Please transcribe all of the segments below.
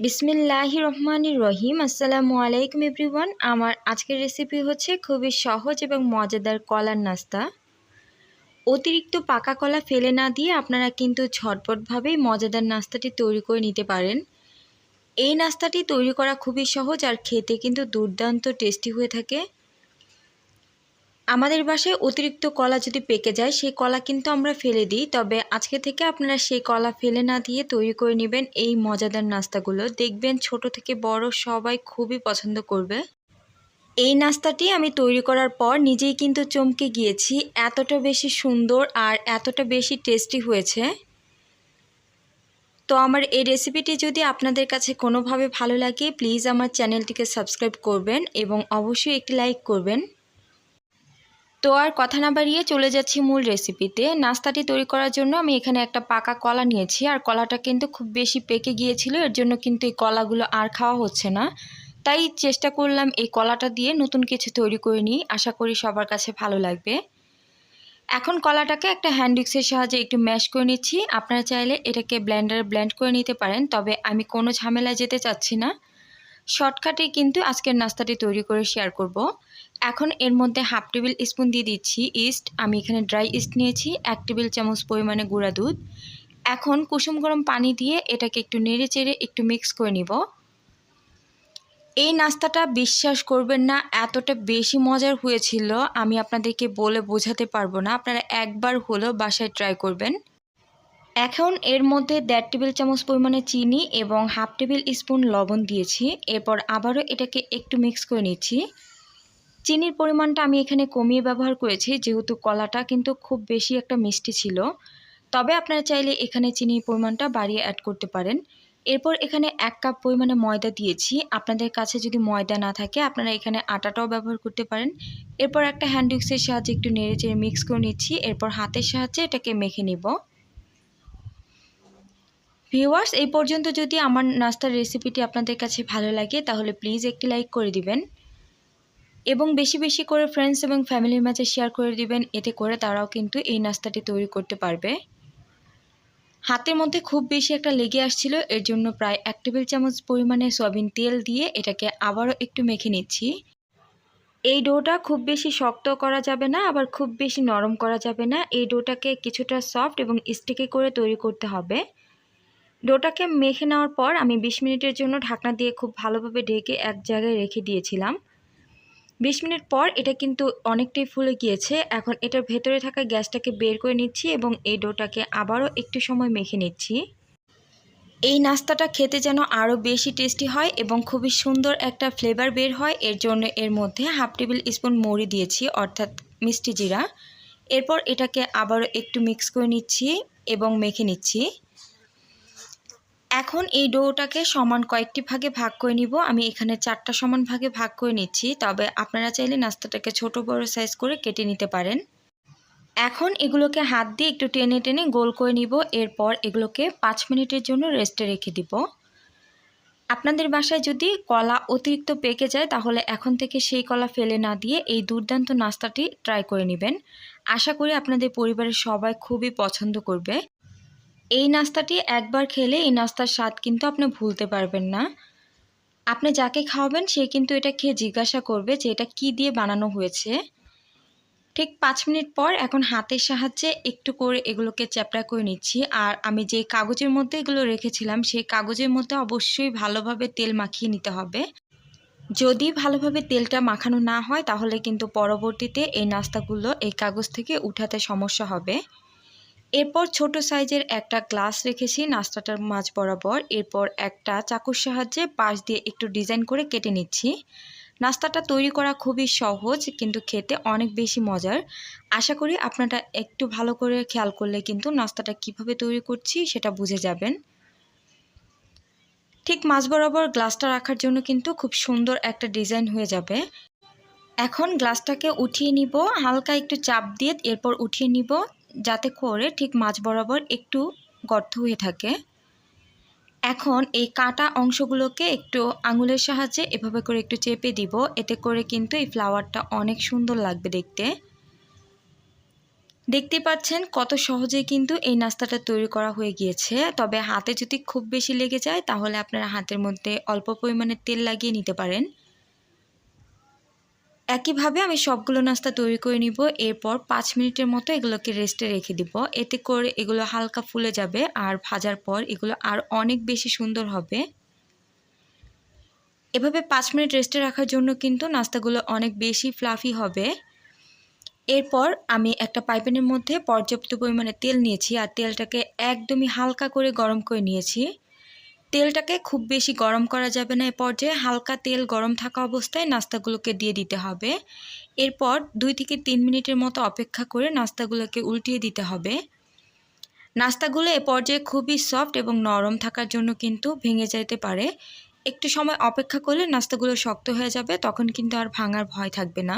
বিসমিল্লাহি রহমানির রহিম। আসসালামু আলাইকুম এভরিওয়ান। আমার আজকের রেসিপি হচ্ছে খুবই সহজ এবং মজাদার কলার নাস্তা। অতিরিক্ত পাকা কলা ফেলে না দিয়ে আপনারা কিন্তু ঝটপটভাবেই মজাদার নাস্তাটি তৈরি করে নিতে পারেন। এই নাস্তাটি তৈরি করা খুবই সহজ আর খেতে কিন্তু দুর্দান্ত টেস্টি হয়ে থাকে। আমাদের বাসায় অতিরিক্ত কলা যদি পেকে যায়, সেই কলা কিন্তু আমরা ফেলে দিই। তবে আজকে থেকে আপনারা সেই কলা ফেলে না দিয়ে তৈরি করে নেবেন এই মজাদার নাস্তাগুলো। দেখবেন ছোট থেকে বড় সবাই খুবই পছন্দ করবে। এই নাস্তাটি আমি তৈরি করার পর নিজেই কিন্তু চমকে গিয়েছি। এতটা বেশি সুন্দর আর এতটা বেশি টেস্টি হয়েছে। তো আমার এই রেসিপিটি যদি আপনাদের কাছে কোনোভাবে ভালো লাগে, প্লিজ আমার চ্যানেলটিকে সাবস্ক্রাইব করবেন এবং অবশ্যই একটি লাইক করবেন। তো আর কথা না বাড়িয়ে চলে যাচ্ছি মূল রেসিপিতে নাস্তাটি তৈরি করার জন্য আমি এখানে একটা পাকা কলা নিয়েছি, আর কলাটা কিন্তু খুব বেশি পেকে গিয়েছিল, এর জন্য কিন্তু এই কলাগুলো আর খাওয়া হচ্ছে না। তাই চেষ্টা করলাম এই কলাটা দিয়ে নতুন কিছু তৈরি করে নিই, আশা করি সবার কাছে ভালো লাগবে। এখন কলাটাকে একটা হ্যান্ড উইক্সের সাহায্যে একটু ম্যাশ করে নিচ্ছি। আপনারা চাইলে এটাকে ব্লেন্ডারে ব্ল্যান্ড করে নিতে পারেন, তবে আমি কোনো ঝামেলায় যেতে চাচ্ছি না। শর্টকাটে কিন্তু আজকের নাস্তাটি তৈরি করে শেয়ার করব। এখন এর মধ্যে হাফ টেবিল স্পুন দিয়ে দিচ্ছি ইস্ট আমি এখানে ড্রাই ইস্ট নিয়েছি, এক টেবিল চামচ পরিমাণে গুঁড়া দুধ। এখন কুসুম গরম পানি দিয়ে এটাকে একটু নেড়ে চেড়ে একটু মিক্স করে নিব। এই নাস্তাটা বিশ্বাস করবেন না, এতটা বেশি মজার হয়েছিল, আমি আপনাদেরকে বলে বোঝাতে পারব না। আপনারা একবার হলেও বাসায় ট্রাই করবেন। এখন এর মধ্যে দেড় টেবিল চামচ পরিমাণে চিনি এবং হাফ টেবিল স্পুন লবণ দিয়েছি। এরপর আবারও এটাকে একটু মিক্স করে নিচ্ছি। চিনির পরিমাণটা আমি এখানে কমিয়ে ব্যবহার করেছি, যেহেতু কলাটা কিন্তু খুব বেশি একটা মিষ্টি ছিল। তবে আপনারা চাইলে এখানে চিনির পরিমাণটা বাড়িয়ে অ্যাড করতে পারেন। এরপর এখানে এক কাপ পরিমাণে ময়দা দিয়েছি। আপনাদের কাছে যদি ময়দা না থাকে, আপনারা এখানে আটাটাও ব্যবহার করতে পারেন। এরপর একটা হ্যান্ড উইক্সের সাহায্যে একটু নেড়ে চেড়ে মিক্স করে নিচ্ছি। এরপর হাতের সাহায্যে এটাকে মেখে নিব। ভিউয়ার্স এই পর্যন্ত যদি আমার নাস্তার রেসিপিটি আপনাদের কাছে ভালো লাগে, তাহলে প্লিজ একটি লাইক করে দিবেন। এবং বেশি বেশি করে ফ্রেন্ডস এবং ফ্যামিলির মাঝে শেয়ার করে দিবেন, এতে করে তারাও কিন্তু এই নাস্তাটি তৈরি করতে পারবে। হাতের মধ্যে খুব বেশি একটা লেগে আসছিল, এর জন্য প্রায় এক টেবিল চামচ পরিমাণে সয়াবিন তেল দিয়ে এটাকে আবারও একটু মেখে নিচ্ছি। এই ডোটা খুব বেশি শক্ত করা যাবে না, আবার খুব বেশি নরম করা যাবে না। এই ডোটাকে কিছুটা সফট এবং স্টিকি করে তৈরি করতে হবে। ডোটাকে মেখে নেওয়ার পর আমি বিশ মিনিটের জন্য ঢাকনা দিয়ে খুব ভালোভাবে ঢেকে এক জায়গায় রেখে দিয়েছিলাম। বিশ মিনিট পর এটা কিন্তু অনেকটাই ফুলে গিয়েছে। এখন এটার ভেতরে থাকা গ্যাসটাকে বের করে নিচ্ছি এবং এই ডোটাকে আবারও একটু সময় মেখে নিচ্ছি। এই নাস্তাটা খেতে যেন আরও বেশি টেস্টি হয় এবং খুবই সুন্দর একটা ফ্লেভার বের হয়। এর জন্য এর মধ্যে হাফ টেবিল স্পুন মরি দিয়েছি, অর্থাৎ মিষ্টি জিরা। এরপর এটাকে আবারও একটু মিক্স করে নিচ্ছি এবং মেখে নিচ্ছি। এখন এই ডোটাকে সমান কয়েকটি ভাগে ভাগ করে নিব। আমি এখানে চারটা সমান ভাগে ভাগ করে নিচ্ছি, তবে আপনারা চাইলে নাস্তাটাকে ছোট বড় সাইজ করে কেটে নিতে পারেন। এখন এগুলোকে হাত দিয়ে একটু টেনে টেনে গোল করে নিব, এরপর এগুলোকে পাঁচ মিনিটের জন্য রেস্টে রেখে দিব। আপনাদের বাসায় যদি কলা অতিরিক্ত পেকে যায়, তাহলে এখন থেকে সেই কলা ফেলে না দিয়ে এই দুর্দান্ত নাস্তাটি ট্রাই করে নেবেন। আশা করি আপনাদের পরিবারের সবাই খুবই পছন্দ করবে। এই নাস্তাটি একবার খেলে এই নাস্তার স্বাদ কিন্তু আপনি ভুলতে পারবেন না। আপনি যাকে খাওয়াবেন, সে কিন্তু এটা খেয়ে জিজ্ঞাসা করবে যে এটা কি দিয়ে বানানো হয়েছে। ঠিক পাঁচ মিনিট পর এখন হাতের সাহায্যে একটু করে এগুলোকে চ্যাপড়া করে নিচ্ছি। আর আমি যে কাগজের মধ্যে এগুলো রেখেছিলাম, সেই কাগজের মধ্যে অবশ্যই ভালোভাবে তেল মাখিয়ে নিতে হবে। যদি ভালোভাবে তেলটা মাখানো না হয়, তাহলে কিন্তু পরবর্তীতে এই নাস্তাগুলো এই কাগজ থেকে উঠাতে সমস্যা হবে। এরপর ছোট সাইজের একটা গ্লাস রেখেছি নাস্তাটার মাছ বরাবর। এরপর একটা চাকুর সাহায্যে পাশ দিয়ে একটু ডিজাইন করে কেটে নিচ্ছি। নাস্তাটা তৈরি করা খুবই সহজ, কিন্তু খেতে অনেক বেশি মজার। আশা করি আপনারা একটু ভালো করে খেয়াল করলে কিন্তু নাস্তাটা কীভাবে তৈরি করছি সেটা বুঝে যাবেন। ঠিক মাছ বরাবর গ্লাসটা রাখার জন্য কিন্তু খুব সুন্দর একটা ডিজাইন হয়ে যাবে। এখন গ্লাসটাকে উঠিয়ে নিব, হালকা একটু চাপ দিয়ে এরপর উঠিয়ে নিব। যাতে করে ঠিক মাছ বরাবর একটু গর্ত হয়ে থাকে। এখন এই কাটা অংশগুলোকে একটু আঙুলের সাহায্যে এভাবে করে একটু চেপে দিব। এতে করে কিন্তু এই ফ্লাওয়ারটা অনেক সুন্দর লাগবে দেখতে। দেখতে পাচ্ছেন কত সহজে কিন্তু এই নাস্তাটা তৈরি করা হয়ে গিয়েছে। তবে হাতে যদি খুব বেশি লেগে যায়, তাহলে আপনারা হাতের মধ্যে অল্প পরিমাণে তেল লাগিয়ে নিতে পারেন। একইভাবে আমি সবগুলো নাস্তা তৈরি করে নিব, এরপর পাঁচ মিনিটের মতো এগুলোকে রেস্টে রেখে দিব। এতে করে এগুলো হালকা ফুলে যাবে আর ভাজার পর এগুলো আর অনেক বেশি সুন্দর হবে। এভাবে পাঁচ মিনিট রেস্টে রাখার জন্য কিন্তু নাস্তাগুলো অনেক বেশি ফ্লাফি হবে। এরপর আমি একটা পাইপেনের মধ্যে পর্যাপ্ত পরিমাণে তেল নিয়েছি আর তেলটাকে একদমই হালকা করে গরম করে নিয়েছি। তেলটাকে খুব বেশি গরম করা যাবে না এ পর্যায়ে। হালকা তেল গরম থাকা অবস্থায় নাস্তাগুলোকে দিয়ে দিতে হবে। এরপর দুই থেকে তিন মিনিটের মতো অপেক্ষা করে নাস্তাগুলোকে উল্টিয়ে দিতে হবে। নাস্তাগুলো এ পর্যায়ে খুবই সফট এবং নরম থাকার জন্য কিন্তু ভেঙে যেতে পারে। একটু সময় অপেক্ষা করলে নাস্তাগুলো শক্ত হয়ে যাবে, তখন কিন্তু আর ভাঙার ভয় থাকবে না।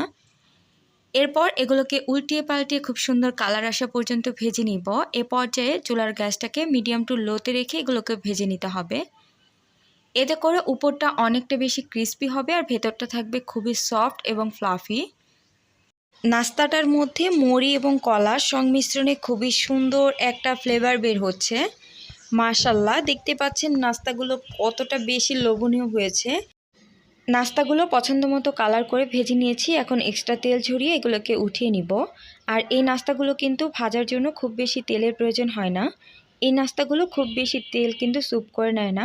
এরপর এগুলোকে উল্টিয়ে পাল্টিয়ে খুব সুন্দর কালার আসা পর্যন্ত ভেজে নিব। এ পর্যায়ে চুলার গ্যাসটাকে মিডিয়াম টু লোতে রেখে এগুলোকে ভেজে নিতে হবে। এতে করে উপরটা অনেকটা বেশি ক্রিস্পি হবে আর ভেতরটা থাকবে খুবই সফট এবং ফ্লাফি। নাস্তাটার মধ্যে মরি এবং কলার সংমিশ্রণে খুবই সুন্দর একটা ফ্লেভার বের হচ্ছে। মাশাল্লাহ, দেখতে পাচ্ছেন নাস্তাগুলো কতটা বেশি লোভনীয় হয়েছে। নাস্তাগুলো পছন্দ মতো কালার করে ভেজে নিয়েছি। এখন এক্সট্রা তেল ঝরিয়ে এগুলোকে উঠিয়ে নিব। আর এই নাস্তাগুলো কিন্তু ভাজার জন্য খুব বেশি তেলের প্রয়োজন হয় না। এই নাস্তাগুলো খুব বেশি তেল কিন্তু স্যুপ করে নেয় না।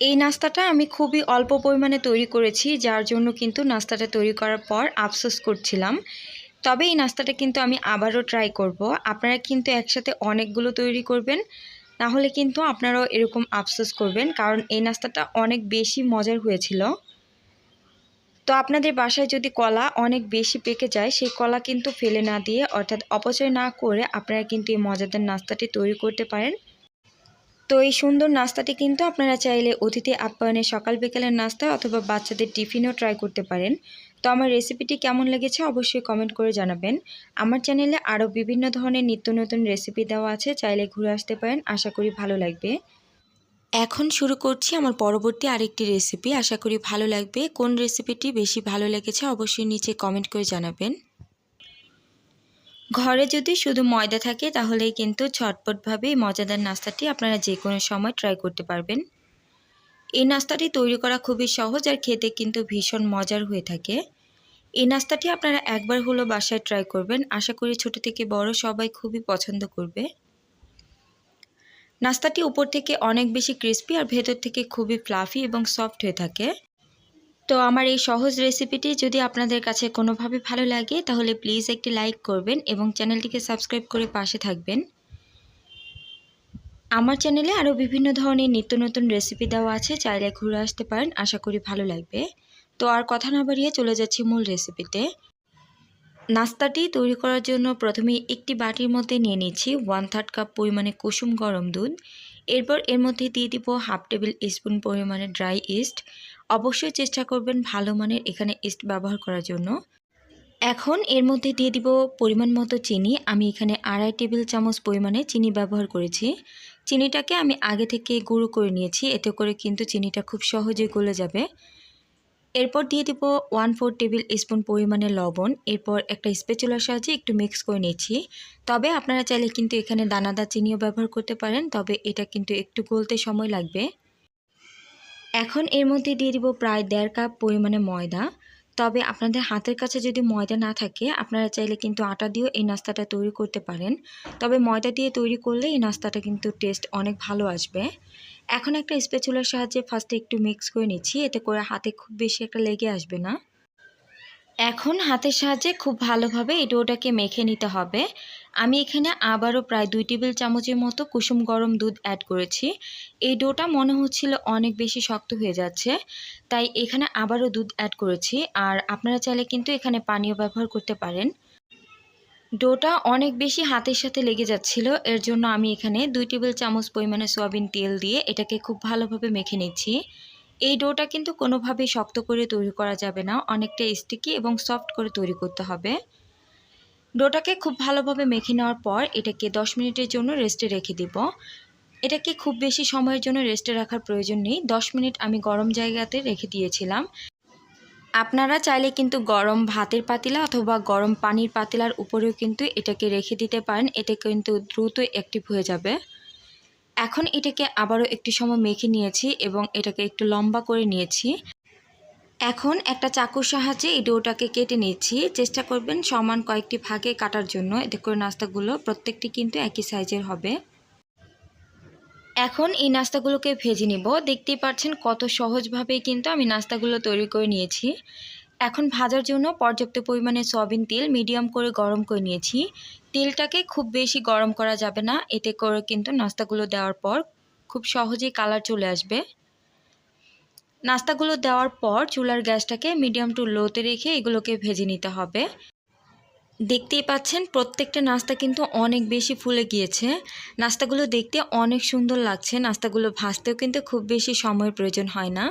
এই নাস্তাটা আমি খুবই অল্প পরিমাণে তৈরি করেছি, যার জন্য কিন্তু নাস্তাটা তৈরি করার পর আফসোস করছিলাম। তবে এই নাস্তাটা কিন্তু আমি আবারও ট্রাই করব। আপনারা কিন্তু একসাথে অনেকগুলো তৈরি করবেন। তাহলে কিন্তু আপনারাও এরকম আফসোস করবেন, কারণ এই নাস্তাটা অনেক বেশি মজার হয়েছিল। তো আপনাদের বাসায় যদি কলা অনেক বেশি পেকে যায়, সেই কলা কিন্তু ফেলে না দিয়ে, অর্থাৎ অপচয় না করে আপনারা কিন্তু এই মজাদার নাস্তাটি তৈরি করতে পারেন। তো এই সুন্দর নাস্তাটি কিন্তু আপনারা চাইলে অতিথি আপ্যায়নে সকাল বিকেলের নাস্তা অথবা বাচ্চাদের টিফিনও ট্রাই করতে পারেন। তো আমার রেসিপিটি কেমন লেগেছে অবশ্যই কমেন্ট করে জানাবেন। আমার চ্যানেলে আরও বিভিন্ন ধরনের নিত্য নতুন রেসিপি দেওয়া আছে চাইলে ঘুরে আসতে পারেন আশা করি ভালো লাগবে। এখন শুরু করছি আমার পরবর্তী আরেকটি রেসিপি আশা করি ভালো লাগবে। কোন রেসিপিটি বেশি ভালো লেগেছে অবশ্যই নিচে কমেন্ট করে জানাবেন। ঘরে যদি শুধু ময়দা থাকে তাহলেই কিন্তু ঝটপটভাবে মজাদার নাস্তাটি আপনারা যে কোনো সময় ট্রাই করতে পারবেন। এই নাস্তাটি তৈরি করা খুবই সহজ আর খেতে কিন্তু ভীষণ মজার হয়ে থাকে। এই নাস্তাটি আপনারা একবার হলো বাসায় ট্রাই করবেন। আশা করি ছোট থেকে বড় সবাই খুবই পছন্দ করবে। নাস্তাটি উপর থেকে অনেক বেশি ক্রিস্পি আর ভেতর থেকে খুবই ফ্লাফি এবং সফট হয়ে থাকে। তো আমার এই সহজ রেসিপিটি যদি আপনাদের কাছে কোনোভাবে ভালো লাগে, তাহলে প্লিজ একটি লাইক করবেন এবং চ্যানেলটিকে সাবস্ক্রাইব করে পাশে থাকবেন। আমার চ্যানেলে আরও বিভিন্ন ধরনের নিত্য নতুন রেসিপি দেওয়া আছে, চাইলে ঘুরে আসতে পারেন, আশা করি ভালো লাগবে। তো আর কথা না বাড়িয়ে চলে যাচ্ছি মূল রেসিপিতে নাস্তাটি তৈরি করার জন্য প্রথমে একটি বাটির মধ্যে নিয়ে নিচ্ছি ওয়ান থার্ড কাপ পরিমাণে কুসুম গরম দুধ। এরপর এর মধ্যে দিয়ে দিব হাফ টেবিল স্পুন পরিমাণে ড্রাই ইস্ট অবশ্যই চেষ্টা করবেন ভালো মানের এখানে ইস্ট ব্যবহার করার জন্য। এখন এর মধ্যে দিয়ে দিব পরিমাণ মতো চিনি। আমি এখানে আড়াই টেবিল চামচ পরিমাণে চিনি ব্যবহার করেছি। চিনিটাকে আমি আগে থেকে গুঁড়ো করে নিয়েছি। এতে করে কিন্তু চিনিটা খুব সহজে গলে যাবে। এরপর দিয়ে দিব ওয়ান ফোর টেবিল স্পুন পরিমাণে লবণ। এরপর একটা স্পেচুলার সাহায্যে একটু মিক্স করে নিয়েছি। তবে আপনারা চাইলে কিন্তু এখানে দানাদার চিনিও ব্যবহার করতে পারেন, তবে এটা কিন্তু একটু গলতে সময় লাগবে। এখন এর মধ্যে দিয়ে দিব প্রায় দেড় কাপ পরিমাণে ময়দা। তবে আপনাদের হাতের কাছে যদি ময়দা না থাকে, আপনারা চাইলে কিন্তু আটা দিয়েও এই নাস্তাটা তৈরি করতে পারেন। তবে ময়দা দিয়ে তৈরি করলে এই নাস্তাটা কিন্তু টেস্ট অনেক ভালো আসবে। এখন একটা স্পেচুলার সাহায্যে ফার্স্টে একটু মিক্স করে নিচ্ছি, এতে করে হাতে খুব বেশি একটা লেগে আসবে না। এখন হাতের সাহায্যে খুব ভালোভাবে এই ডোটাকে মেখে নিতে হবে। আমি এখানে আবারও প্রায় দুই টেবিল চামচের মতো কুসুম গরম দুধ অ্যাড করেছি। এই ডোটা মনে হচ্ছিল অনেক বেশি শক্ত হয়ে যাচ্ছে, তাই এখানে আবারও দুধ অ্যাড করেছি। আর আপনারা চাইলে কিন্তু এখানে পানীয় ব্যবহার করতে পারেন। ডোটা অনেক বেশি হাতের সাথে লেগে যাচ্ছিল, এর জন্য আমি এখানে দুই টেবিল চামচ পরিমাণে সয়াবিন তেল দিয়ে এটাকে খুব ভালোভাবে মেখে নিচ্ছি। এই ডোটা কিন্তু কোনোভাবেই শক্ত করে তৈরি করা যাবে না, অনেকটা স্টিকি এবং সফট করে তৈরি করতে হবে। ডোটাকে খুব ভালোভাবে মেখে নেওয়ার পর এটাকে দশ মিনিটের জন্য রেস্টে রেখে দিব। এটাকে খুব বেশি সময়ের জন্য রেস্টে রাখার প্রয়োজন নেই। দশ মিনিট আমি গরম জায়গাতে রেখে দিয়েছিলাম। আপনারা চাইলে কিন্তু গরম ভাতের পাতিলা অথবা গরম পানির পাতিলার উপরেও কিন্তু এটাকে রেখে দিতে পারেন। এটা কিন্তু দ্রুত অ্যাক্টিভ হয়ে যাবে। এখন এটাকে আবারও একটু সময় মেখে নিয়েছি এবং এটাকে একটু লম্বা করে নিয়েছি। এখন একটা চাকুর সাহায্যে এই ডোটাকে কেটে নিচ্ছি। চেষ্টা করবেন সমান কয়েকটি ভাগে কাটার জন্য। এতে করে নাস্তাগুলো প্রত্যেকটি কিন্তু একই সাইজের হবে। এখন এই নাস্তাগুলোকে ভেজে নিব। দেখতেই পাচ্ছেন কত সহজভাবেই কিন্তু আমি নাস্তাগুলো তৈরি করে নিয়েছি। এখন ভাজার জন্য পর্যাপ্ত পরিমাণে সয়াবিন তেল মিডিয়াম করে গরম করে নিয়েছি। তেলটাকে খুব বেশি গরম করা যাবে না। এতে করে কিন্তু নাস্তাগুলো দেওয়ার পর খুব সহজেই কালার চলে আসবে। নাস্তাগুলো দেওয়ার পর চুলার গ্যাসটাকে মিডিয়াম টু লোতে রেখে এগুলোকে ভেজে নিতে হবে। দেখতেই পাচ্ছেন প্রত্যেকটা নাস্তা কিন্তু অনেক বেশি ফুলে গিয়েছে। নাস্তাগুলো দেখতে অনেক সুন্দর লাগছে। নাস্তাগুলো ভাজতেও কিন্তু খুব বেশি সময়ের প্রয়োজন হয় না।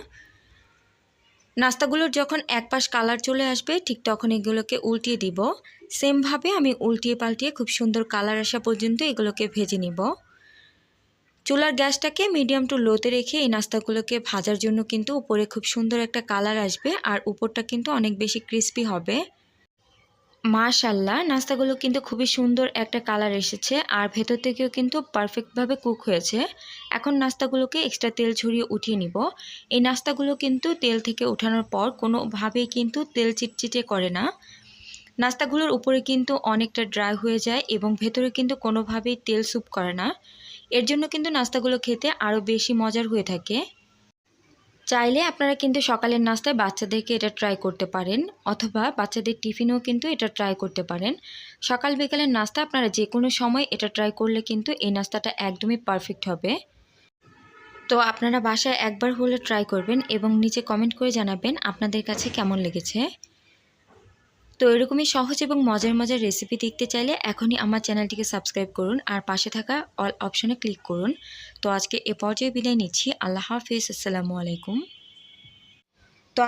নাস্তাগুলোর যখন এক পাশ কালার চলে আসবে, ঠিক তখন এগুলোকে উল্টিয়ে দিব। সেমভাবে আমি উল্টিয়ে পাল্টিয়ে খুব সুন্দর কালার আসা পর্যন্ত এগুলোকে ভেজে নিব। চুলার গ্যাসটাকে মিডিয়াম টু লোতে রেখে এই নাস্তাগুলোকে ভাজার জন্য কিন্তু উপরে খুব সুন্দর একটা কালার আসবে, আর উপরটা কিন্তু অনেক বেশি ক্রিস্পি হবে। মাশাল্লাহ নাস্তাগুলো কিন্তু খুবই সুন্দর একটা কালার এসেছে আর ভেতর থেকেও কিন্তু পারফেক্টভাবে কুক হয়েছে। এখন নাস্তাগুলোকে এক্সট্রা তেল ছড়িয়ে উঠিয়ে নিব। এই নাস্তাগুলো কিন্তু তেল থেকে ওঠানোর পর কোনোভাবেই কিন্তু তেল চিটচিটে করে না। নাস্তাগুলোর উপরে কিন্তু অনেকটা ড্রাই হয়ে যায় এবং ভেতরে কিন্তু কোনোভাবেই তেল স্যুপ করে না। এর জন্য কিন্তু নাস্তাগুলো খেতে আরও বেশি মজার হয়ে থাকে। চাইলে আপনারা কিন্তু সকালের নাস্তায় বাচ্চাদেরকে এটা ট্রাই করতে পারেন, অথবা বাচ্চাদের টিফিনেও কিন্তু এটা ট্রাই করতে পারেন। সকাল বিকালের নাস্তা আপনারা যে কোনো সময় এটা ট্রাই করলে কিন্তু এই নাস্তাটা একদমই পারফেক্ট হবে। তো আপনারা বাসায় একবার হলে ট্রাই করবেন এবং নিচে কমেন্ট করে জানাবেন আপনাদের কাছে কেমন লেগেছে। তো এরকমই সহজ এবং মজার মজার রেসিপি দেখতে চাইলে এখনই আমার চ্যানেলটিকে সাবস্ক্রাইব করুন আর পাশে থাকা অল অপশনে ক্লিক করুন। তো আজকে এ পর্যায়ে বিদায় নিচ্ছি। আল্লাহ হাফিজ। আসসালামু আলাইকুম।